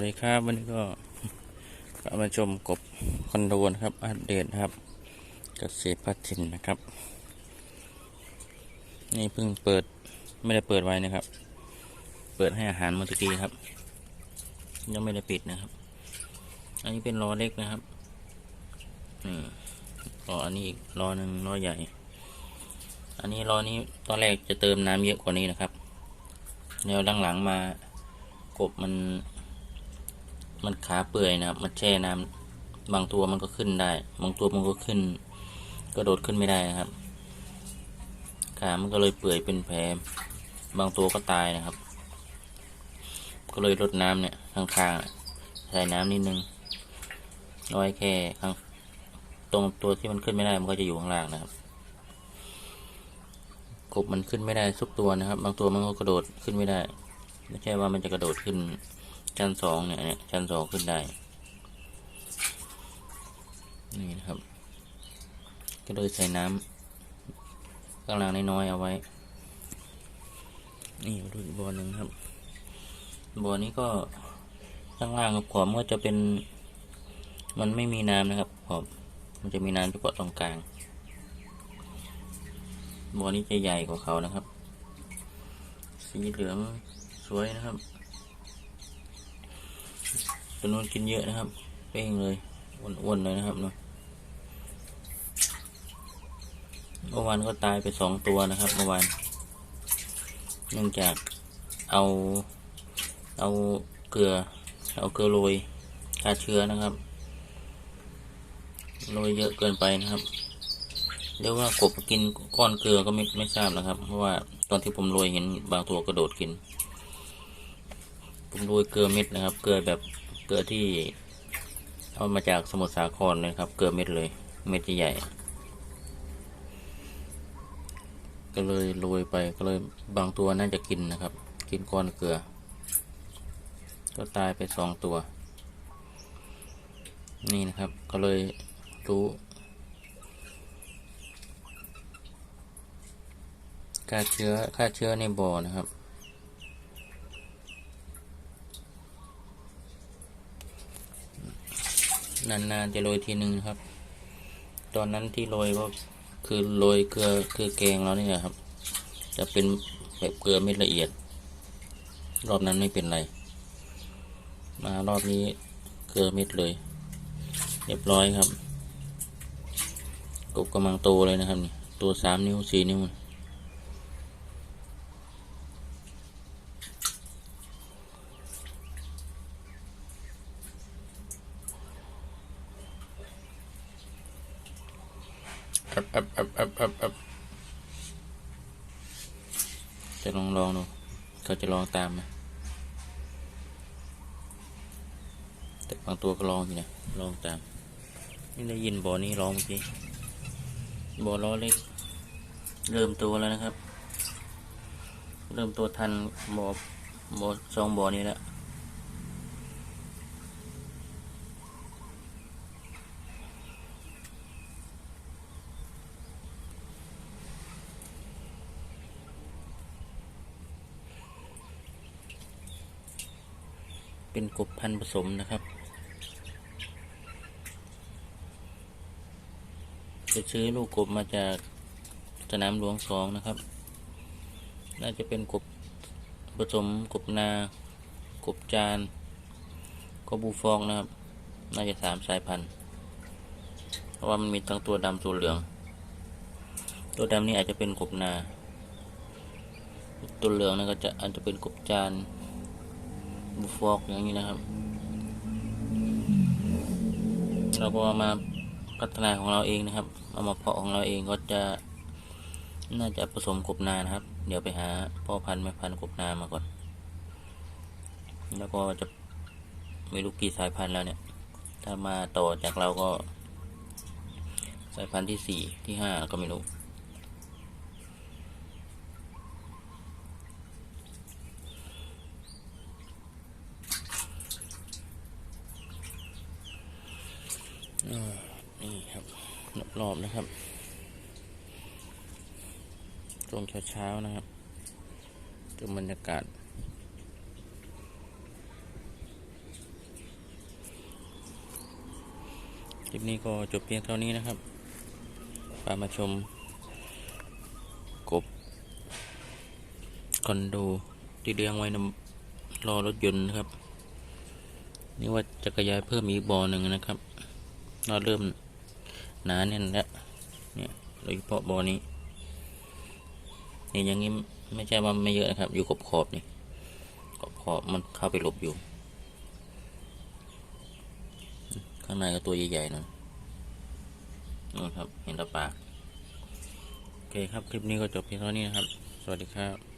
วัสดีครับวันนี้ก็กมาชมกบคอนโดนะครับอัปเดตครับเกษตรพัฒน์นะครับ นี่เพิ่งเปิดไม่ได้เปิดไว้นะครับ เปิดให้อาหารเมื่อกี้ครับยังไม่ได้ปิดนะครับ อันนี้เป็นล้อเล็กนะครับนี่ล้ออันนี้อีกล้อหนึ่งล้อใหญ่ อันนี้ล้อนี้ตอนแรกจะเติมน้ำเยอะกว่านี้นะครับแนวหลังๆมากบมัน มันขาเปื่อยนะครับ มันแช่น้ำบางตัวมันก็ขึ้นได้ บางตัวมันก็ขึ้นก็โดดขึ้นไม่ได้นะครับ ขามันก็เลยเปื่อยเป็นแผล บางตัวก็ตายนะครับ ก็เลยลดน้ำเนี่ยข้างๆใส่น้ำนิดนึงน้อยแค่ข้างตรงตัวที่มันขึ้นไม่ได้มันก็จะอยู่ข้างล่างนะครับกบมันขึ้นไม่ได้ทุกตัวนะครับ บางตัวมันก็กระโดดขึ้นไม่ได้ ไม่ใช่ว่ามันจะกระโดดขึ้น ชั้นสองเนี่ยเนี่ยชั้นสองขึ้นได้ นี่นะครับ ก็โดยใส่น้ำข้างล่างน้อยๆเอาไว้ นี่ดูอีกบ่อหนึ่งครับบ่อนี้ก็ข้างล่างกับขอบก็จะเป็น มันไม่มีน้ำนะครับขอบมันจะมีน้ำเฉพาะตรงกลางบ่อนี้จะใหญ่กว่าเขานะครับ สีเหลืองสวยนะครับ ตัวนู้นกินเยอะนะครับ เป้งเลยอ้วนๆเลยนะครับเนาะเมื่อวานก็ตายไปสองตัวนะครับเมื่อวานเนื่องจากเอาเอาเกลือ เอาเกลือโรยฆ่าเชื้อนะครับโรยเยอะเกินไปนะครับเรียกว่ากบกินก้อนเกลือก็ไม่ไม่ทราบนะครับ เพราะว่าตอนที่ผมโรยเห็นบางตัวกระโดดกิน ผมโรยเกลือเม็ดนะครับ เกลือแบบ เกลือที่เอามาจากสมุทรสาครเลยครับ เกลือเม็ดเลย เม็ดใหญ่ ก็เลยโรยไปก็เลยบางตัวน่าจะกินนะครับ กินก้อนเกลือ ก็ตายไปสองตัว นี่นะครับก็เลยรู้ฆ่าเชื้อฆ่าเชื้อในบ่อนะครับ นานๆจะโรยทีหนึ่งครับ ตอนนั้นที่โรยก็คือโรยเกลือคือแกงแล้วนี่แหละครับ จะเป็นแบบเกลือเม็ดละเอียด รอบนั้นไม่เป็นไร มารอบนี้เกลือเม็ดเลย เรียบร้อยครับ กบกำลังโตเลยนะครับนี่ตัวสามนิ้วสี่นิ้ว อับอับอับอับอับอับจะลองลองดูเขาจะลองตามไหมแต่บางตัวก็ลองอยู่นะลองตาม นี่ได้ยินบ่อนี้ร้องเมื่อกี้บ่อล้อเล็ก เริ่มตัวแล้วนะครับ เริ่มตัวทันบ่อบ่อสองบ่อนี้แล้ว เป็นกบพันธุ์ผสมนะครับจะซื้อลูกกบมาจากสนามหลวงสองนะครับ น่าจะเป็นกบผสมกบนากบจานกบบูฟองนะครับ น่าจะสามสายพันธุ์ เพราะว่ามันมีทั้งตัวดำตัวเหลือง ตัวดำนี่อาจจะเป็นกบนา ตัวเหลืองนั่นก็จะอาจจะเป็นกบจาน บูฟอกอย่างนี้นะครับ เราก็มาพัฒนาของเราเองนะครับ เอามาเพาะของเราเองก็จะน่าจะผสมกบนานะครับ เดี๋ยวไปหาพ่อพันธุ์แม่พันธุ์กบนามาก่อน แล้วก็จะไม่รู้กี่สายพันธุ์แล้วเนี่ย ถ้ามาต่อจากเราก็ สายพันธุ์ที่สี่ที่ห้าก็ไม่รู้ นี่ครับรอบๆนะครับช่วงเช้าๆนะครับดูบรรยากาศ คลิปนี้ก็จบเพียงเท่านี้นะครับพามาชม กบ คอนโดที่เลี้ยงไว้นรอรถยนต์นะครับ นี่ว่าจะขยายเพิ่มอีกบ่อหนึ่งนะครับ เราเริ่มหนาแน่นแล้วเนี่ยโดยเฉพาะบ่อนี้นี่อย่างนี้ไม่ใช่ว่าไม่เยอะนะครับ อยู่ขอบขอบๆนี่ขอบขอบๆมันเข้าไปหลบอยู่ ข้างในก็ตัวใหญ่ๆนะนู่นครับ เห็นตาปากโอเคครับ คลิปนี้ก็จบเพียงเท่านี้นะครับ สวัสดีครับ